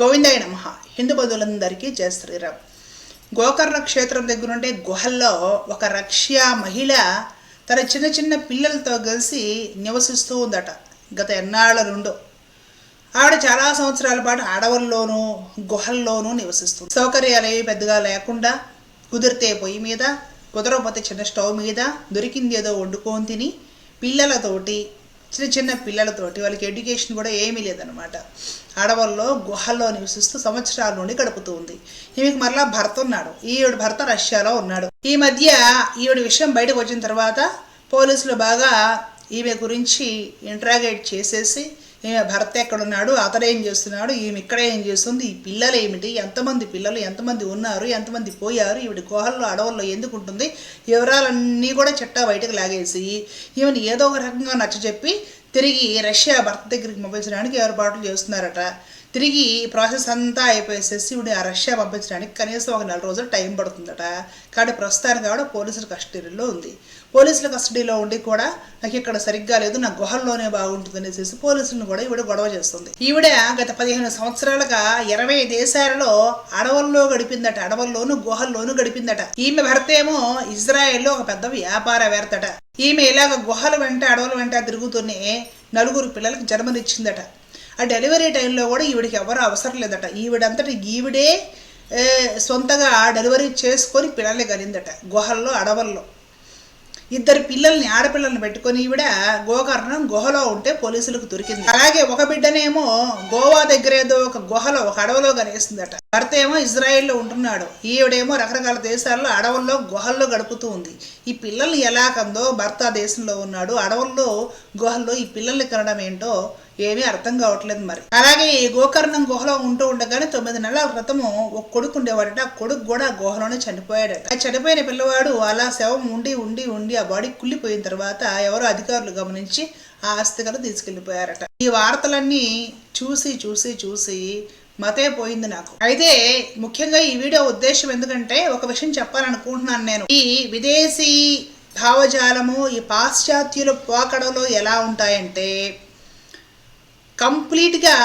గోవిందాయ నమ. హిందూ బంధువులందరికీ జయ శ్రీరామ్. గోకర్ణ క్షేత్రం దగ్గర గుహల్లో ఒక రష్యా మహిళ తన చిన్న చిన్న పిల్లలతో కలిసి నివసిస్తూ ఉందట. గత ఎన్నాళ్ళ నుండో. ఆవిడ చాలా సంవత్సరాల పాటు అడవుల్లోనూ గుహల్లోనూ నివసిస్తుంది. సౌకర్యాలు ఏవి పెద్దగా లేకుండా కుదిరితే పొయ్యి మీద కుదరకపోతే చిన్న స్టవ్ మీద దొరికింది ఏదో వండుకొని తిని పిల్లలతోటి చిన్న చిన్న పిల్లలతోటి వాళ్ళకి ఎడ్యుకేషన్ కూడా ఏమీ లేదనమాట అడవుల్లో గుహల్లో నివసిస్తూ సంవత్సరాల నుండి గడుపుతూ ఉంది. ఈమెకి మరలా భర్త ఉన్నాడు. ఈవిడ భర్త రష్యాలో ఉన్నాడు. ఈ మధ్య ఈవిడ విషయం బయటకు వచ్చిన తర్వాత పోలీసులు బాగా ఈమె గురించి ఇంట్రాగేట్ చేసేసి భర్త ఎక్కడున్నాడు? అతడు ఏం చేస్తున్నాడు? ఈమె ఇక్కడ ఏం చేస్తుంది? ఈ పిల్లలు ఏమిటి? ఎంతమంది పిల్లలు? ఎంతమంది ఉన్నారు? ఎంతమంది పోయారు? ఈవిడ గుహల్లో అడవుల్లో ఎందుకు ఉంటుంది? వివరాలన్నీ కూడా చెట్టా బయటకు లాగేసి ఈమెను ఏదో ఒక రకంగా నచ్చజెప్పి తిరిగి రష్యా భర్త దగ్గరికి పంపించడానికి ఏర్పాట్లు చేస్తున్నారట. తిరిగి ప్రాసెస్ అంతా అయిపోయేసేసి ఇప్పుడు ఆ రష్యా పంపించడానికి కనీసం ఒక నెల రోజులు టైం పడుతుందట. కాబట్టి ప్రస్తుతానికి కూడా పోలీసుల కస్టడీలో ఉంది. పోలీసుల కస్టడీలో ఉండి కూడా నాకు ఇక్కడ సరిగ్గా లేదు నా గుహల్లోనే బాగుంటుంది అనేసి పోలీసులను కూడా ఈవిడ గొడవ చేస్తుంది. ఈవిడ గత పదిహేను సంవత్సరాలుగా ఇరవై దేశాలలో అడవుల్లో గడిపిందట అడవుల్లోనూ గుహల్లోనూ గడిపిందట. ఈమె భర్త ఏమో ఇజ్రాయెల్లో ఒక పెద్ద వ్యాపారవేత్తట ఈమె ఇలాగ గుహల వెంట అడవుల వెంట తిరుగుతూనే నలుగురు పిల్లలకు జన్మనిచ్చిందట. ఆ డెలివరీ టైంలో కూడా ఈవిడికి ఎవరు అవసరం లేదట. ఈవిడంతటి ఈవిడే సొంతగా డెలివరీ చేసుకొని పిల్లల్ని కలిందట గుహల్లో అడవుల్లో. ఇద్దరు పిల్లల్ని ఆడపిల్లల్ని పెట్టుకొని ఈవిడ గోకర్ణం గుహలో ఉంటే పోలీసులకు దొరికింది. అలాగే ఒక బిడ్డనేమో గోవా దగ్గర ఏదో ఒక గుహలో ఒక అడవిలో కనేసిందట. భర్త ఏమో ఇజ్రాయెల్లో ఉంటున్నాడు. ఈవిడేమో రకరకాల దేశాల్లో అడవుల్లో గుహల్లో గడుపుతూ ఉంది. ఈ పిల్లల్ని ఎలా కందో భర్త దేశంలో ఉన్నాడు. అడవుల్లో గుహల్లో ఈ పిల్లల్ని కనడం ఏంటో ఏమీ అర్థం కావట్లేదు మరి. అలాగే ఈ గోకర్ణం గుహలో ఉంటూ ఉండగానే తొమ్మిది నెలల క్రితము ఒక కొడుకు ఉండేవాడట. ఆ కొడుకు కూడా ఆ గుహలోనే చనిపోయాడట. ఆ చనిపోయిన పిల్లవాడు అలా శవం ఉండి ఉండి ఉండి ఆ బాడీ కుళ్ళిపోయిన తర్వాత ఎవరో అధికారులు గమనించి ఆ ఆస్తికలు తీసుకెళ్ళిపోయారట ఈ వార్తలన్నీ చూసి చూసి చూసి మతే పోయింది నాకు. అయితే ముఖ్యంగా ఈ వీడియో ఉద్దేశం ఎందుకంటే ఒక విషయం చెప్పాలనుకుంటున్నాను నేను. ఈ విదేశీ భావజాలము ఈ పాశ్చాత్యుల పోకడలో ఎలా ఉంటాయంటే కంప్లీట్గా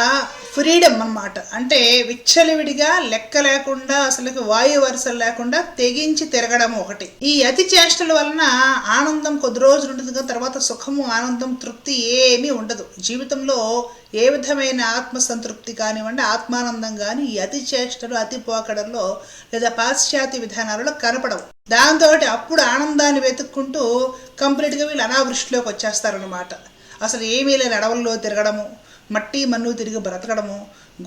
ఫ్రీడమ్ అన్నమాట. అంటే విచ్చలవిడిగా లెక్క లేకుండా అసలు వాయు వరుసలు లేకుండా తెగించి తిరగడం ఒకటి. ఈ అతి చేష్టల వలన ఆనందం కొద్ది రోజులు ఉంటుంది తర్వాత సుఖము ఆనందం తృప్తి ఏమీ ఉండదు. జీవితంలో ఏ విధమైన ఆత్మసంతృప్తి కానివ్వండి ఆత్మానందం కానీ ఈ అతి చేష్టలు అతి పోకడల్లో లేదా పాశ్చాత్య విధానాలలో కనపడవు. దాంతో అప్పుడు ఆనందాన్ని వెతుక్కుంటూ కంప్లీట్గా వీళ్ళు అనావృష్టిలోకి వచ్చేస్తారనమాట అసలు ఏమీ లేని అడవుల్లో తిరగడము మట్టి మన్ను తిరిగి బ్రతకడము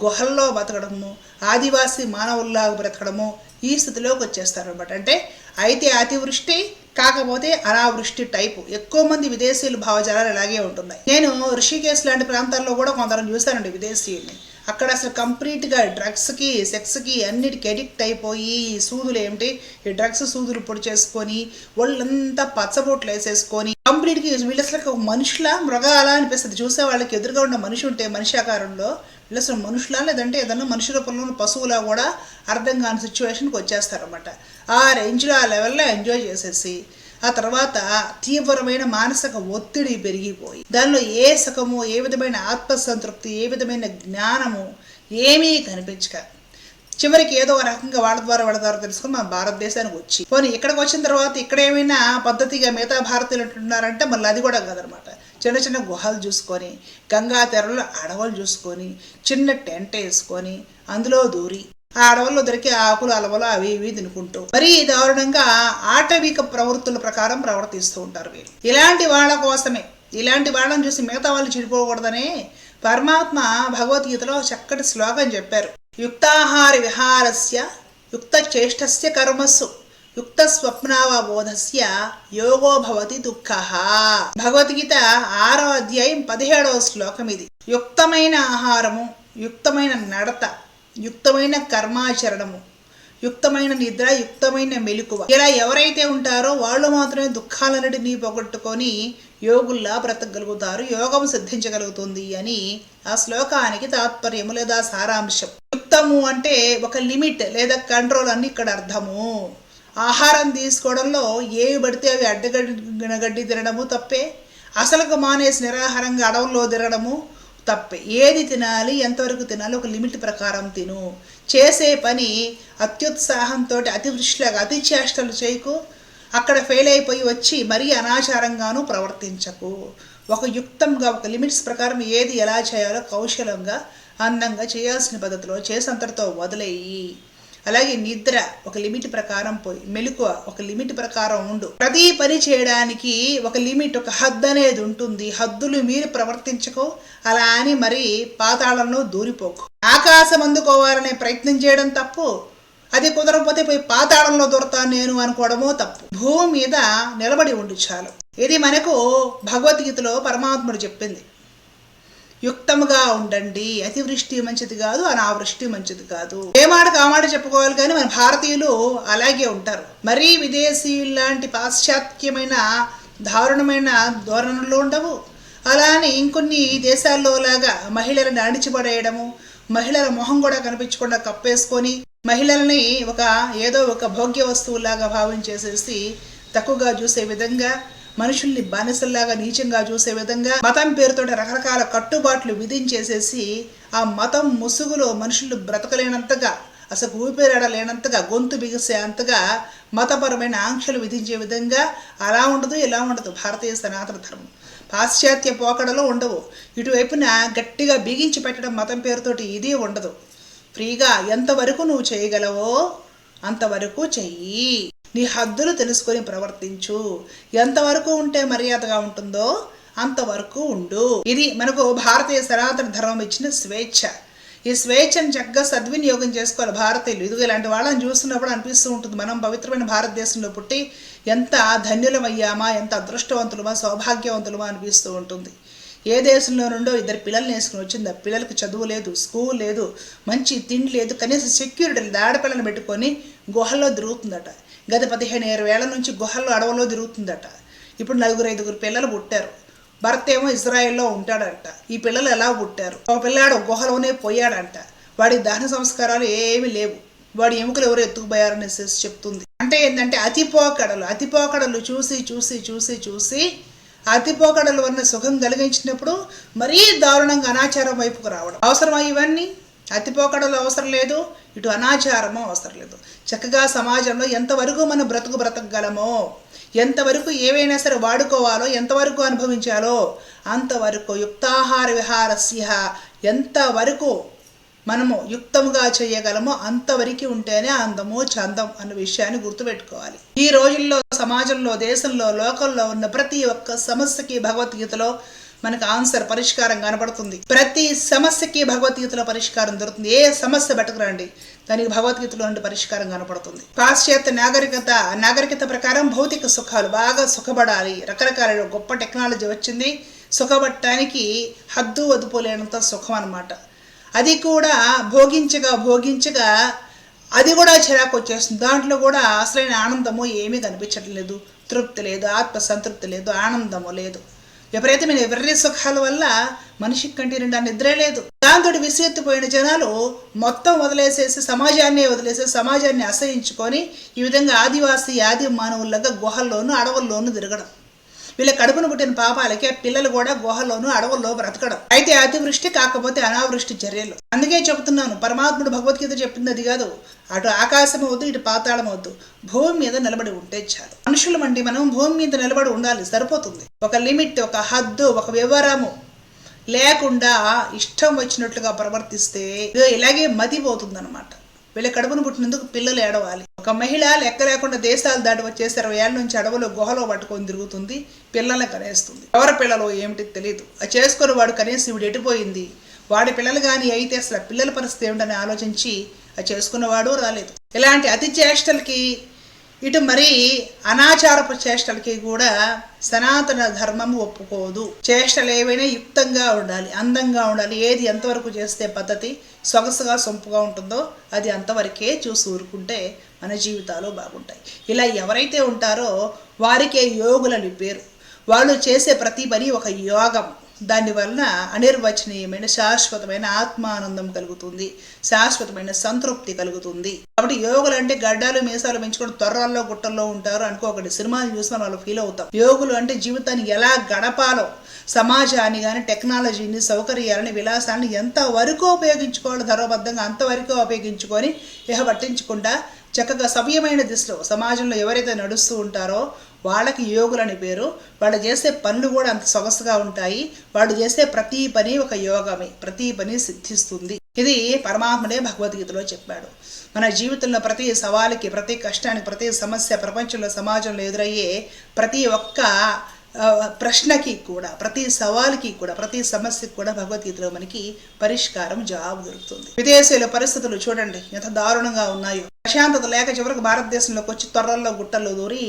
గుహల్లో బ్రతకడము ఆదివాసీ మానవుల్లాగా బ్రతకడము ఈ స్థితిలోకి వచ్చేస్తారనమాట అంటే అయితే అతివృష్టి కాకపోతే అనావృష్టి టైపు. ఎక్కువ మంది విదేశీయుల భావజాలాలు ఇలాగే ఉంటున్నాయి. నేను ఋషికేశ్ లాంటి ప్రాంతాల్లో కూడా కొందరు చూశానండి విదేశీయుల్ని. అక్కడ అసలు కంప్లీట్గా డ్రగ్స్కి సెక్స్కి అన్నిటికి అడిక్ట్ అయిపోయి ఈ సూదులు ఏమిటి ఈ డ్రగ్స్ సూదులు పొడి చేసుకొని వాళ్ళంతా పచ్చబొట్లు వేసేసుకొని కంప్లీట్గా వీళ్ళు అసలు ఒక మనుషులా మృగాలా అనిపిస్తుంది. చూసే వాళ్ళకి ఎదురుగా ఉన్న మనిషి ఉంటే మనిషి ఆకారంలో వీళ్ళు అసలు మనుషులా? లేదంటే ఏదన్నా మనుషుల రూపంలో ఉన్న పశువులా కూడా అర్థం కాని సిచ్యువేషన్కి వచ్చేస్తారనమాట ఆ రేంజ్లో ఆ లెవెల్లో ఎంజాయ్ చేసేసి ఆ తర్వాత తీవ్రమైన మానసిక ఒత్తిడి పెరిగిపోయి దానిలో ఏ సుఖము ఏ విధమైన ఆత్మసంతృప్తి ఏ విధమైన జ్ఞానము ఏమీ కనిపించక చివరికి ఏదో ఒక రకంగా వాళ్ళ ద్వారా వాళ్ళ ద్వారా తెలుసుకొని మన భారతదేశానికి వచ్చి పోనీ ఇక్కడికి వచ్చిన తర్వాత ఇక్కడ ఏమైనా పద్ధతిగా మిగతా భారతీయులు ఉంటున్నారంటే మళ్ళీ అది కూడా కాదనమాట. చిన్న చిన్న గుహలు చూసుకొని గంగా తెరలో అడవులు చూసుకొని చిన్న టెంట్ వేసుకొని అందులో దూరి ఆ అడవుల్లో దొరికే ఆకులు అలవలు అవి ఇవి తినుకుంటూ మరీ దారుణంగా ఆటవిక ప్రవృత్తుల ప్రకారం ప్రవర్తిస్తూ ఉంటారు వీళ్ళు. ఇలాంటి వాళ్ళ కోసమే. ఇలాంటి వాళ్ళని చూసి మిగతా వాళ్ళు చెడిపోకూడదనే పరమాత్మ భగవద్గీతలో చక్కటి శ్లోకం చెప్పారు. యుక్తాహార విహారస్య యుక్త చేష్టస్య కర్మస్సు యుక్త స్వప్నావబోధస్య యోగో భవతి దుఃఖ. భగవద్గీత ఆరో అధ్యాయం పదిహేడవ శ్లోకం ఇది. యుక్తమైన ఆహారము యుక్తమైన నడత యుక్తమైన కర్మాచరణము యుక్తమైన నిద్ర యుక్తమైన మెలుకువ. ఇలా ఎవరైతే ఉంటారో వాళ్ళు మాత్రమే దుఃఖాలన్నిటినీ పోగొట్టుకొని యోగుల్లా బ్రతకగలుగుతారు యోగం సిద్ధించగలుగుతుంది అని ఆ శ్లోకానికి తాత్పర్యము లేదా సారాంశం. యుక్తము అంటే ఒక లిమిట్ లేదా కంట్రోల్ అని ఇక్కడ అర్థము. ఆహారం తీసుకోవడంలో ఏవి పడితే అవి అడ్డగడ్డి గడ్డి తినడము తప్పే. అసలుకు మానేసి నిరాహారంగా అడవుల్లో తిరగడము తప్పే. ఏది తినాలి ఎంతవరకు తినాలి ఒక లిమిట్ ప్రకారం తిను. చేసే పని అత్యుత్సాహంతో అతివృష్టిలాగా అతి చేష్టలు చేయకు. అక్కడ ఫెయిల్ అయిపోయి వచ్చి మరీ అనాచారంగానూ ప్రవర్తించకు. ఒక యుక్తంగా ఒక లిమిట్స్ ప్రకారం ఏది ఎలా చేయాలో కౌశలంగా అందంగా చేయాల్సిన పద్ధతిలో చేసంతటితో వదిలేయి. అలాగే నిద్ర ఒక లిమిట్ ప్రకారం పోయి మెలకువ ఒక లిమిట్ ప్రకారం ఉండు. ప్రతి పని చేయడానికి ఒక లిమిట్ ఒక హద్దు అనేది ఉంటుంది. హద్దులు మీరు ప్రవర్తించకు అలా అని మరి పాతాళంలో దూరిపోకు. ఆకాశం అందుకోవాలనే ప్రయత్నం చేయడం తప్పు. అది కుదరకపోతే పోయి పాతాళంలో దొరుకుతాను నేను అనుకోవడమో తప్పు. భూమి మీద నిలబడి ఉండు చాలు. ఇది మనకు భగవద్గీతలో పరమాత్ముడు చెప్పింది. యుక్తముగా ఉండండి. అతివృష్టి మంచిది కాదు అనావృష్టి మంచిది కాదు. ఏ మాట కామాట చెప్పుకోవాలి కానీ మన భారతీయులు అలాగే ఉంటారు. మరీ విదేశీయులు లాంటి పాశ్చాత్యమైన దారుణమైన ధోరణులు ఉండవు. అలానే ఇంకొన్ని దేశాల్లో లాగా మహిళలను అణిచిపడేయడము మహిళల మొహం కూడా కనిపించకుండా కప్పేసుకొని మహిళల్ని ఒక ఏదో ఒక భోగ్య వస్తువులాగా భావించేసేసి తక్కువగా చూసే విధంగా మనుషుల్ని బానిసల్లాగా నీచంగా చూసే విధంగా మతం పేరుతో రకరకాల కట్టుబాట్లు విధించేసేసి ఆ మతం ముసుగులో మనుషులు బ్రతకలేనంతగా అసలు ఊపిరాడలేనంతగా గొంతు బిగిసే అంతగా మతపరమైన ఆంక్షలు విధించే విధంగా అలా ఉండదు ఇలా ఉండదు. భారతీయ సనాతన ధర్మం. పాశ్చాత్య పోకడలో ఉండవు. ఇటువైపున గట్టిగా బిగించి పెట్టడం మతం పేరుతోటి ఇది ఉండదు. ఫ్రీగా ఎంతవరకు నువ్వు చేయగలవో అంతవరకు చెయ్యి. నీ హద్దులు తెలుసుకొని ప్రవర్తించు. ఎంతవరకు ఉంటే మర్యాదగా ఉంటుందో అంతవరకు ఉండు. ఇది మనకు భారతీయ సనాతన ధర్మం ఇచ్చిన స్వేచ్ఛ. ఈ స్వేచ్ఛను చక్కగా సద్వినియోగం చేసుకోవాలి భారతీయులు. ఇదిగో ఇలాంటి వాళ్ళని చూస్తున్నప్పుడు అనిపిస్తూ ఉంటుంది. మనం పవిత్రమైన భారతదేశంలో పుట్టి ఎంత ధన్యులమయ్యామా ఎంత అదృష్టవంతులమా సౌభాగ్యవంతులమా అనిపిస్తూ ఉంటుంది. ఏ దేశంలో నుండో ఇద్దరు పిల్లల్ని వేసుకుని వచ్చింది. ఆ చదువు లేదు స్కూల్ లేదు మంచి తిండి లేదు కనీసం సెక్యూరిటీ లేదు. ఆడపిల్లని పెట్టుకొని గుహల్లో తిరుగుతుందట. గత పదిహేను ఇరవై ఏళ్ళ నుంచి గుహల్లో అడవుల్లో తిరుగుతుందట. ఇప్పుడు నలుగురు ఐదుగురు పిల్లలు పుట్టారు. భర్త ఏమో ఇజ్రాయెల్లో ఉంటాడంట. ఈ పిల్లలు ఎలా పుట్టారు? ఒక పిల్లాడు గుహలోనే పోయాడంట. వాడి దహన సంస్కారాలు ఏమీ లేవు. వాడి ఎముకలు ఎవరు ఎత్తుకుపోయారని చెప్తుంది. అంటే ఏంటంటే అతిపోకడలు అతిపోకడలు చూసి చూసి చూసి చూసి అతిపోకడల వలన సుఖం కలిగించినప్పుడు మరీ దారుణంగా అనాచారం వైపుకు రావడం. అవసరమా ఇవన్నీ? అతిపోకడలు అవసరం లేదు ఇటు అనాచారము అవసరం లేదు. చక్కగా సమాజంలో ఎంతవరకు మనం బ్రతుకు బ్రతకగలమో ఎంతవరకు ఏవైనా సరే వాడుకోవాలో ఎంతవరకు అనుభవించాలో అంతవరకు యుక్తాహార విహారస్య ఎంతవరకు మనము యుక్తముగా చేయగలమో అంతవరకు ఉంటేనే అందము చందం అన్న విషయాన్ని గుర్తుపెట్టుకోవాలి. ఈ రోజుల్లో సమాజంలో దేశంలో లోకల్లో ఉన్న ప్రతి ఒక్క సమస్యకి భగవద్గీతలో మనకు ఆన్సర్ పరిష్కారం కనపడుతుంది. ప్రతి సమస్యకి భగవద్గీతలో పరిష్కారం దొరుకుతుంది. ఏ సమస్య పట్టుకురండి దానికి భగవద్గీతలో నుండి పరిష్కారం కనపడుతుంది. పాశ్చాత్య నాగరికత నాగరికత ప్రకారం భౌతిక సుఖాలు బాగా సుఖపడాలి. రకరకాల గొప్ప టెక్నాలజీ వచ్చింది. సుఖపడటానికి హద్దు వదుపోలేనంత సుఖం అన్నమాట. అది కూడా భోగించగా భోగించగా అది కూడా చిరాకు వచ్చేస్తుంది. దాంట్లో కూడా అసలైన ఆనందము ఏమీ కనిపించట్లేదు. తృప్తి లేదు. ఆత్మ సంతృప్తి లేదు. ఆనందము లేదు. విపరీతమైన విపరీత సుఖాల వల్ల మనిషికి కంటి నిండా నిద్రే లేదు. దాంతో విసిగెత్తిపోయిన జనాలు మొత్తం వదిలేసేసి సమాజాన్ని వదిలేసి సమాజాన్ని అసహించుకొని ఈ విధంగా ఆదివాసీ ఆది మానవుల్లాగా గుహల్లోనూ అడవుల్లోనూ తిరగడం. వీళ్ళ కడుపును పుట్టిన పాపాలకి ఆ పిల్లలు కూడా గుహల్లోనూ అడవుల్లో బ్రతకడం. అయితే అతివృష్టి కాకపోతే అనావృష్టి చర్యలు. అందుకే చెబుతున్నాను పరమాత్ముడు భగవద్గీత చెప్పింది అది కాదు. అటు ఆకాశం అవుతూ ఇటు పాతాళం అవుతూ భూమి మీద నిలబడి ఉంటే చాలు. మనుషులమండి మనం భూమి మీద నిలబడి ఉండాలి సరిపోతుంది. ఒక లిమిట్ ఒక హద్దు ఒక వివరము లేకుండా ఇష్టం వచ్చినట్లుగా ప్రవర్తిస్తే ఇలాగే మతిపోతుంది అనమాట వీళ్ళ కడుపును పుట్టినందుకు పిల్లలు ఏడవాలి. ఒక మహిళ లెక్క లేకుండా దేశాలు దాటి వచ్చేసి ఇరవై ఏళ్ళ నుంచి అడవులో గుహలో పట్టుకొని తిరుగుతుంది పిల్లల్ని కనేస్తుంది. ఎవరి పిల్లలు ఏమిటి తెలియదు అది చేసుకుని వాడు కనీసం ఇవిడు ఎటుపోయింది? వాడి పిల్లలు కానీ అయితే అసలు పిల్లల పరిస్థితి ఏమిటని ఆలోచించి అది చేసుకున్నవాడు రాలేదు. ఇలాంటి అతి చేష్టలకి ఇటు మరి అనాచారపు చేష్టలకి కూడా సనాతన ధర్మం ఒప్పుకోదు. చేష్టలు ఏవైనా యుక్తంగా ఉండాలి అందంగా ఉండాలి ఏది ఎంతవరకు చేస్తే పద్ధతి సొగసుగా సొంపుగా ఉంటుందో అది అంతవరకే చూసి ఊరుకుంటే మన జీవితాలు బాగుంటాయి. ఇలా ఎవరైతే ఉంటారో వారికే యోగులని పేరు. వాళ్ళు చేసే ప్రతి పని ఒక యోగం. దానివలన అనిర్వచనీయమైన శాశ్వతమైన ఆత్మానందం కలుగుతుంది శాశ్వతమైన సంతృప్తి కలుగుతుంది. కాబట్టి యోగులు అంటే గడ్డాలు మీసాలు పెంచుకొని త్వరల్లో గుట్టల్లో ఉంటారు అనుకోకండి సినిమాలు చూసిన వాళ్ళు ఫీల్ అవుతాం. యోగులు అంటే జీవితాన్ని ఎలా గడపాలో సమాజాన్ని కానీ టెక్నాలజీని సౌకర్యాలని విలాసాన్ని ఎంతవరకు ఉపయోగించుకోవాలో ధర్మబద్ధంగా అంతవరకు ఉపయోగించుకొని ఇహ పట్టించకుండా చక్కగా సవ్యమైన దిశలో సమాజంలో ఎవరైతే నడుస్తూ ఉంటారో వాళ్ళకి యోగులని పేరు. వాళ్ళు చేసే పనులు కూడా అంత సొగసుగా ఉంటాయి. వాళ్ళు చేసే ప్రతి పని ఒక యోగమే. ప్రతి పని సిద్ధిస్తుంది. ఇది పరమాత్ముడే భగవద్గీతలో చెప్పాడు. మన జీవితంలో ప్రతి సవాలుకి ప్రతి కష్టానికి ప్రతి సమస్య ప్రపంచంలో సమాజంలో ఎదురయ్యే ప్రతి ఒక్క ప్రశ్నకి కూడా ప్రతి సవాల్కి కూడా ప్రతి సమస్యకి కూడా భగవద్గీతలో మనకి పరిష్కారం జవాబు దొరుకుతుంది. విదేశీయుల పరిస్థితులు చూడండి ఎంత దారుణంగా ఉన్నాయో. ప్రశాంతత లేక చివరికి భారతదేశంలోకి వచ్చి త్వరల్లో గుట్టల్లో దూరి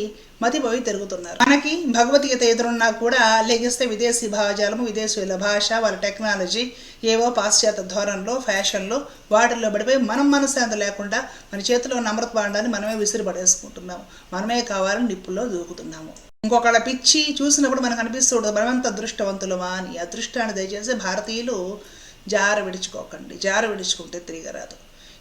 మతిపోయి తిరుగుతున్నారు. మనకి భగవద్గీత ఎదురున్నా కూడా లెగిస్తే విదేశీ భావజాలము విదేశీయుల భాష వాళ్ళ టెక్నాలజీ ఏవో పాశ్చాత్య ధోరణిలో ఫ్యాషన్లో వాటిల్లో పడిపోయి మనం మనశ్శాంతి లేకుండా మన చేతిలో ఉన్న అమృత మనమే విసిరి పడేసుకుంటున్నాము మనమే కావాలని నిప్పుల్లో దూకుతున్నాము. ఇంకొకళ్ళ పిచ్చి చూసినప్పుడు మనకు అనిపిస్తుంది మనమంత అదృష్టవంతులమా? అని. అదృష్టాన్ని దయచేసి భారతీయులు జార విడుచుకోకండి జార విడుచుకుంటే తిరిగరాదు.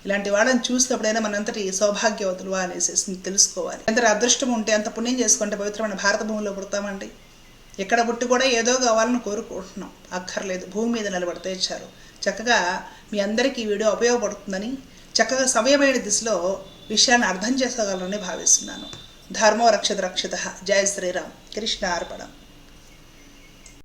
ఇలాంటి వాళ్ళని చూసినప్పుడైనా మనంతటి సౌభాగ్యవతులు అనేసి తెలుసుకోవాలి. ఎంత అదృష్టం ఉంటే అంత పుణ్యం చేసుకుంటే పవిత్రమైన భారత భూమిలో పుడతామండి? ఎక్కడ పుట్టి కూడా ఏదో కావాలని కోరుకుంటున్నాం. అక్కర్లేదు భూమి మీద నిలబడితే ఇచ్చారు చక్కగా మీ అందరికీ ఈ వీడియో ఉపయోగపడుతుందని చక్కగా సమయమైన దిశలో విషయాన్ని అర్థం చేసుకోగలరని భావిస్తున్నాను. ధర్మో రక్షత రక్షిత. జయ శ్రీరామ్. కృష్ణ అర్పణం